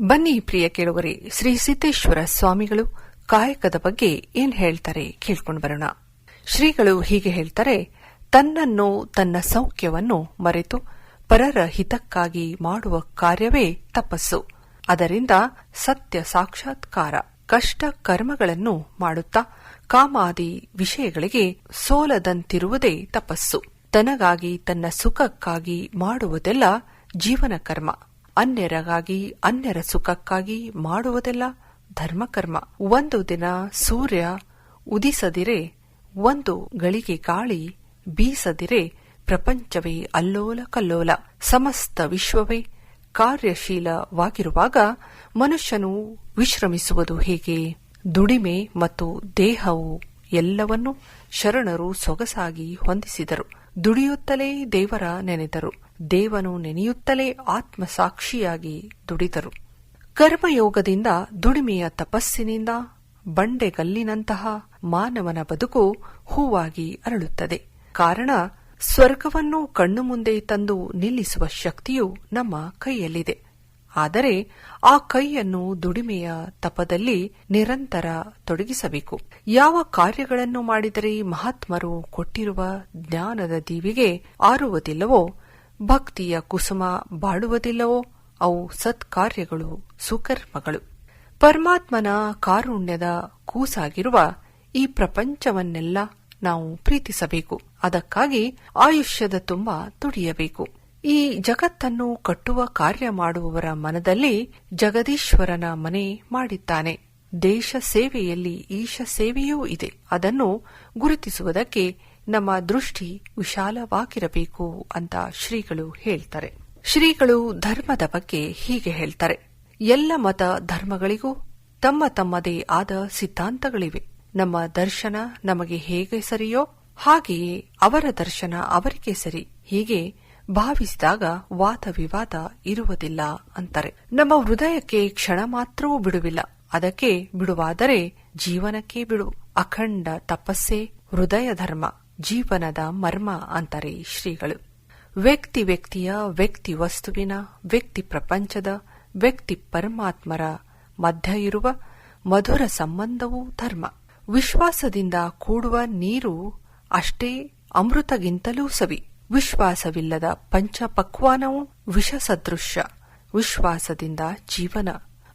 ಬನ್ನಿ ಪ್ರಿಯ ಕೇಳುವರೆ ಶ್ರೀ ಸಿದ್ದೇಶ್ವರ ಸ್ವಾಮಿಗಳು ಕಾಯಕದ ಬಗ್ಗೆ ಏನ್ ಹೇಳ್ತಾರೆ ಕೇಳ್ಕೊಂಡು ಬರೋಣ. ಶ್ರೀಗಳು ಹೀಗೆ ಹೇಳ್ತಾರೆ, ತನ್ನನ್ನು ತನ್ನ ಸೌಖ್ಯವನ್ನು ಮರೆತು ಪರರ ಹಿತಕ್ಕಾಗಿ ಮಾಡುವ ಕಾರ್ಯವೇ ತಪಸ್ಸು. ಅದರಿಂದ ಸತ್ಯ ಸಾಕ್ಷಾತ್ಕಾರ, ಕಷ್ಟ ಕರ್ಮಗಳನ್ನು ಮಾಡುತ್ತಾ ಕಾಮಾದಿ ವಿಷಯಗಳಿಗೆ ಸೋಲದಂತಿರುವುದೇ ತಪಸ್ಸು. ತನಗಾಗಿ ತನ್ನ ಸುಖಕ್ಕಾಗಿ ಮಾಡುವುದೆಲ್ಲ ಜೀವನ ಕರ್ಮ. ಅನ್ಯರಗಾಗಿ, ಅನ್ಯರ ಸುಖಕ್ಕಾಗಿ ಮಾಡುವುದೆಲ್ಲ ಧರ್ಮಕರ್ಮ. ಒಂದು ದಿನ ಸೂರ್ಯ ಉದಿಸದಿರೆ, ಒಂದು ಗಳಿಗೆ ಗಾಳಿ ಬೀಸದಿರೆ, ಪ್ರಪಂಚವೇ ಅಲ್ಲೋಲ ಕಲ್ಲೋಲ. ಸಮಸ್ತ ವಿಶ್ವವೇ ಕಾರ್ಯಶೀಲವಾಗಿರುವಾಗ ಮನುಷ್ಯನು ವಿಶ್ರಮಿಸುವುದು ಹೇಗೆ? ದುಡಿಮೆ ಮತ್ತು ದೇಹವು ಎಲ್ಲವನ್ನೂ ಶರಣರು ಸೊಗಸಾಗಿ ಹೊಂದಿಸಿದರು. ದುಡಿಯುತ್ತಲೇ ದೇವರ ನೆನೆದರು. ದೇವನು ನೆನೆಯುತ್ತಲೇ ಆತ್ಮಸಾಕ್ಷಿಯಾಗಿ ದುಡಿದರು. ಕರ್ಮಯೋಗದಿಂದ ದುಡಿಮೆಯ ತಪಸ್ಸಿನಿಂದ ಬಂಡೆಗಲ್ಲಿನಂತಹ ಮಾನವನ ಬದುಕು ಹೂವಾಗಿ ಅರಳುತ್ತದೆ. ಕಾರಣ, ಸ್ವರ್ಗವನ್ನು ಕಣ್ಣು ಮುಂದೆ ತಂದು ನಿಲ್ಲಿಸುವ ಶಕ್ತಿಯು ನಮ್ಮ ಕೈಯಲ್ಲಿದೆ. ಆದರೆ, ಆ ಕೈಯನ್ನು ದುಡಿಮೆಯ ತಪದಲ್ಲಿ ನಿರಂತರ ತೊಡಗಿಸಬೇಕು. ಯಾವ ಕಾರ್ಯಗಳನ್ನು ಮಾಡಿದರೆ ಮಹಾತ್ಮರು ಕೊಟ್ಟಿರುವ ಜ್ಞಾನದ ದೀವಿಗೆ ಆರುವುದಿಲ್ಲವೋ ಭಕ್ತಿಯ ಕುಸುಮ ಬಾಡುವುದಿಲ್ಲವೋ ಅವು ಸತ್ಕಾರ್ಯಗಳು, ಸುಕರ್ಮಗಳು. ಪರಮಾತ್ಮನ ಕಾರುಣ್ಯದ ಕೂಸಾಗಿರುವ ಈ ಪ್ರಪಂಚವನ್ನೆಲ್ಲ ನಾವು ಪ್ರೀತಿಸಬೇಕು. ಅದಕ್ಕಾಗಿ ಆಯುಷ್ಯದ ತುಂಬ ದುಡಿಯಬೇಕು. ಈ ಜಗತ್ತನ್ನು ಕಟ್ಟುವ ಕಾರ್ಯ ಮಾಡುವವರ ಮನದಲ್ಲಿ ಜಗದೀಶ್ವರನ ಮನೆ ಮಾಡಿದ್ದಾನೆ. ದೇಶ ಸೇವೆಯಲ್ಲಿ ಈಶ ಸೇವೆಯೂ ಇದೆ. ಅದನ್ನು ಗುರುತಿಸುವುದಕ್ಕೆ ನಮ್ಮ ದೃಷ್ಟಿ ವಿಶಾಲವಾಗಿರಬೇಕು ಅಂತ ಶ್ರೀಗಳು ಹೇಳ್ತಾರೆ. ಶ್ರೀಗಳು ಧರ್ಮದ ಬಗ್ಗೆ ಹೀಗೆ ಹೇಳ್ತಾರೆ. ಎಲ್ಲ ಮತ ಧರ್ಮಗಳಿಗೂ ತಮ್ಮ ತಮ್ಮದೇ ಆದ ಸಿದ್ಧಾಂತಗಳಿವೆ. ನಮ್ಮ ದರ್ಶನ ನಮಗೆ ಹೇಗೆ ಸರಿಯೋ ಹಾಗೆಯೇ ಅವರ ದರ್ಶನ ಅವರಿಗೆ ಸರಿ. ಹೀಗೆ ಭಾವಿಸಿದಾಗ ವಾದ ವಿವಾದ ಇರುವುದಿಲ್ಲ ಅಂತಾರೆ. ನಮ್ಮ ಹೃದಯಕ್ಕೆ ಕ್ಷಣ ಮಾತ್ರವೂ ಬಿಡುವಿಲ್ಲ. ಅದಕ್ಕೆ ಬಿಡುವಾದರೆ ಜೀವನಕ್ಕೆ ಬಿಡು. ಅಖಂಡ ತಪಸ್ಸೇ ಹೃದಯ ಧರ್ಮ. ಜೀವನದ ಮರ್ಮ ಅಂತಾರೆ ಶ್ರೀಗಳು. ವ್ಯಕ್ತಿ ವ್ಯಕ್ತಿಯ ವ್ಯಕ್ತಿ ವಸ್ತುವಿನ, ವ್ಯಕ್ತಿ ಪ್ರಪಂಚದ, ವ್ಯಕ್ತಿ ಪರಮಾತ್ಮರ ಮಧ್ಯ ಇರುವ ಮಧುರ ಸಂಬಂಧವು ಧರ್ಮ. ವಿಶ್ವಾಸದಿಂದ ಕೂಡುವ ನೀರು ಅಷ್ಟೇ ಅಮೃತಗಿಂತಲೂ ಸವಿ. ವಿಶ್ವಾಸವಿಲ್ಲದ ಪಂಚಪಕ್ವಾನವು ವಿಷಸದೃಶ್ಯ ವಿಶ್ವಾಸದಿಂದ ಜೀವನ.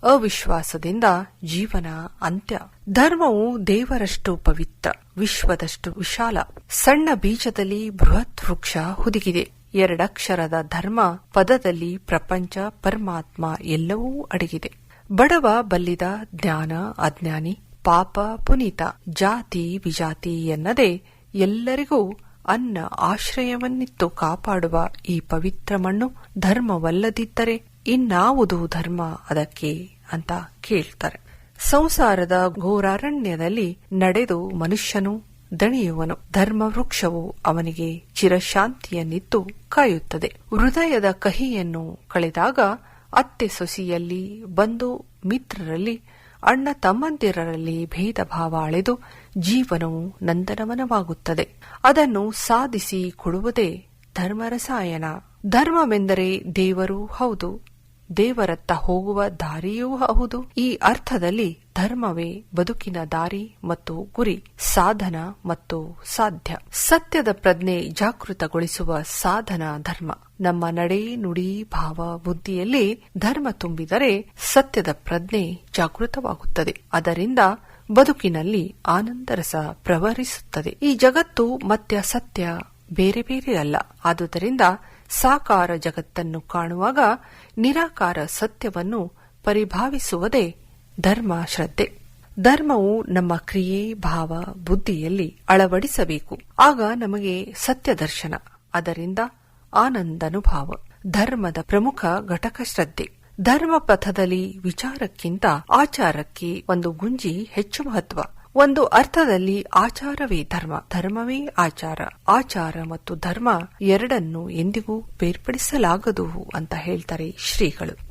ಅವಿಶ್ವಾಸದಿಂದ ಜೀವನ ಅಂತ್ಯ. ಧರ್ಮವು ದೇವರಷ್ಟು ಪವಿತ್ರ, ವಿಶ್ವದಷ್ಟು ವಿಶಾಲ. ಸಣ್ಣ ಬೀಜದಲ್ಲಿ ಬೃಹತ್ ವೃಕ್ಷ ಹುದುಗಿದೆ. ಎರಡಕ್ಷರದ ಧರ್ಮ ಪದದಲ್ಲಿ ಪ್ರಪಂಚ, ಪರಮಾತ್ಮ ಎಲ್ಲವೂ ಅಡಗಿದೆ. ಬಡವ ಬಲ್ಲಿದ ಜ್ಞಾನ, ಅಜ್ಞಾನಿ, ಪಾಪ, ಪುನೀತ, ಜಾತಿ, ವಿಜಾತಿ ಎನ್ನದೇ ಎಲ್ಲರಿಗೂ ಅನ್ನ ಆಶ್ರಯವನ್ನಿತ್ತು ಕಾಪಾಡುವ ಈ ಪವಿತ್ರ ಮಣ್ಣು ಧರ್ಮವಲ್ಲದಿದ್ದರೆ ಇನ್ನಾವುದು ಧರ್ಮ ಅದಕ್ಕೆ ಅಂತ ಕೇಳ್ತಾರೆ. ಸಂಸಾರದ ಘೋರಾರಣ್ಯದಲ್ಲಿ ನಡೆದು ಮನುಷ್ಯನು ದಣಿಯುವನು. ಧರ್ಮ ವೃಕ್ಷವು ಅವನಿಗೆ ಚಿರಶಾಂತಿಯನ್ನಿತ್ತು ಕಾಯುತ್ತದೆ. ಹೃದಯದ ಕಹಿಯನ್ನು ಕಳೆದಾಗ ಅತ್ತೆ ಸೊಸಿಯಲ್ಲಿ ಬಂದು ಮಿತ್ರರಲ್ಲಿ ಅಣ್ಣ ತಮ್ಮಂದಿರರಲ್ಲಿ ಭೇದ ಭಾವ ಅಳೆದು ಜೀವನವು ನಂದನವನವಾಗುತ್ತದೆ. ಅದನ್ನು ಸಾಧಿಸಿ ಕೊಡುವುದೇ ಧರ್ಮರಸಾಯನ. ಧರ್ಮವೆಂದರೆ ದೇವರು ಹೌದು, ದೇವರತ್ತ ಹೋಗುವ ದಾರಿಯೂ ಹೌದು. ಈ ಅರ್ಥದಲ್ಲಿ ಧರ್ಮವೇ ಬದುಕಿನ ದಾರಿ ಮತ್ತು ಗುರಿ, ಸಾಧನ ಮತ್ತು ಸಾಧ್ಯ. ಸತ್ಯದ ಪ್ರಜ್ಞೆ ಜಾಗೃತಗೊಳಿಸುವ ಸಾಧನ ಧರ್ಮ. ನಮ್ಮ ನಡೆ ನುಡಿ ಭಾವ ಬುದ್ಧಿಯಲ್ಲಿ ಧರ್ಮ ತುಂಬಿದರೆ ಸತ್ಯದ ಪ್ರಜ್ಞೆ ಜಾಗೃತವಾಗುತ್ತದೆ. ಅದರಿಂದ ಬದುಕಿನಲ್ಲಿ ಆನಂದರಸ ಪ್ರವರಿಸುತ್ತದೆ. ಈ ಜಗತ್ತು ಮತ್ತೆ ಸತ್ಯ ಬೇರೆ ಬೇರೆ ಅಲ್ಲ. ಆದುದರಿಂದ ಸಾಕಾರ ಜಗತ್ತನ್ನು ಕಾಣುವಾಗ ನಿರಾಕಾರ ಸತ್ಯವನ್ನು ಪರಿಭಾವಿಸುವುದೇ ಧರ್ಮ ಶ್ರದ್ಧೆ. ಧರ್ಮವು ನಮ್ಮ ಕ್ರಿಯೆ, ಭಾವ, ಬುದ್ಧಿಯಲ್ಲಿ ಅಳವಡಿಸಬೇಕು. ಆಗ ನಮಗೆ ಸತ್ಯ ದರ್ಶನ ಅದರಿಂದ ಆನಂದನುಭಾವ. ಧರ್ಮದ ಪ್ರಮುಖ ಘಟಕ ಶ್ರದ್ಧೆ. ಧರ್ಮ ಪಥದಲ್ಲಿ ವಿಚಾರಕ್ಕಿಂತ ಆಚಾರಕ್ಕೆ ಒಂದು ಗುಂಜಿ ಹೆಚ್ಚು ಮಹತ್ವ. ಒಂದು ಅರ್ಥದಲ್ಲಿ ಆಚಾರವೇ ಧರ್ಮ. ಧರ್ಮವೇ ಆಚಾರ. ಆಚಾರ ಮತ್ತು ಧರ್ಮ ಎರಡನ್ನು ಎಂದಿಗೂ ಬೇರ್ಪಡಿಸಲಾಗದು ಅಂತ ಹೇಳ್ತಾರೆ ಶ್ರೀಗಳು.